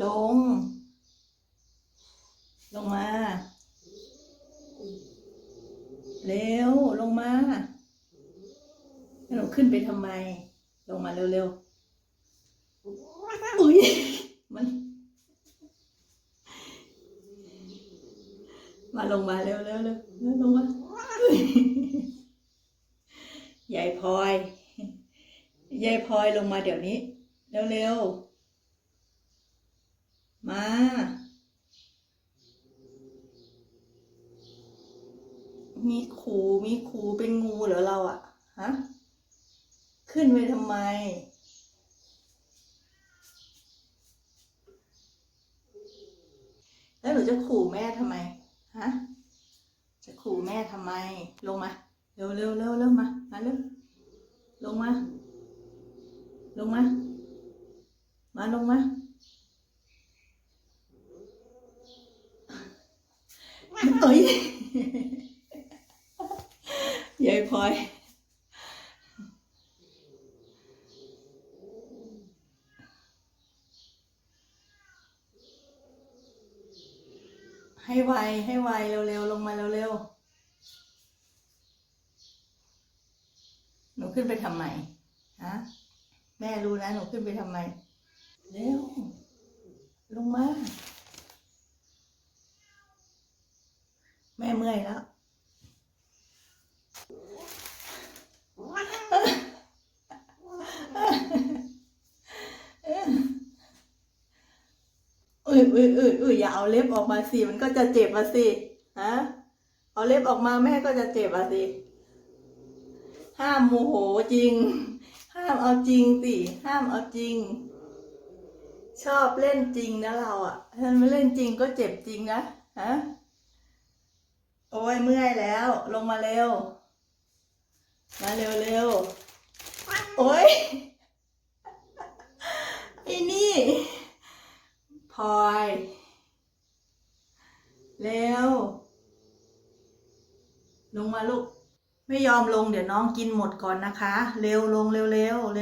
ลง ลงมา เร็ว ลงมาแล้วหนูขึ้นไปทำไม ลงมาเร็วๆอุ้ยมันมาลงมาเร็วๆเร็วเร็วลงมาอุ๊ยยายพลอย ยายพลอยลงมาเดี๋ยวนี้ เร็วๆ มา มีขูมีขูเป็นงูเหรอเราอะฮะ ขึ้นไปทำไม แล้วหนูจะขู่แม่ทำไม ฮะ จะขู่แม่ทำไม ลงมา เร็วเร็วเร็วเร็วมา มาเร็ว ลงมา ลงมา มาลงมา เอ้ยยายพลอยให้ไว ให้ไว เร็ว ๆ ลงมาเร็ว ๆ หนูขึ้นไปทำไมฮะแม่รู้นะ หนูขึ้นไปทำไม เร็ว ลงมา แม่ เมื่อยแล้วอุ้ยอุ้ยอุ้ยอุ้ยอย่าเอาเล็บออกมาสิมันก็จะเจ็บอะสิฮะเอาเล็บออกมาแม่ก็จะเจ็บอะสิ ห้ามโมโหจริง ห้ามเอาจริงสิ ห้ามเอาจริง ชอบเล่นจริงนะเราอะถ้าไม่เล่นจริงก็เจ็บจริงนะฮะ โอ้ยเมื่อยแล้ว ลงมาเร็ว มาเร็วเร็วโอ้ยไอ้นี่พลอยเร็ว ลงมาลูก ไม่ยอมลงเดี๋ยวน้องกินหมดก่อนนะคะ เร็วลงเร็วเร็วเร็ว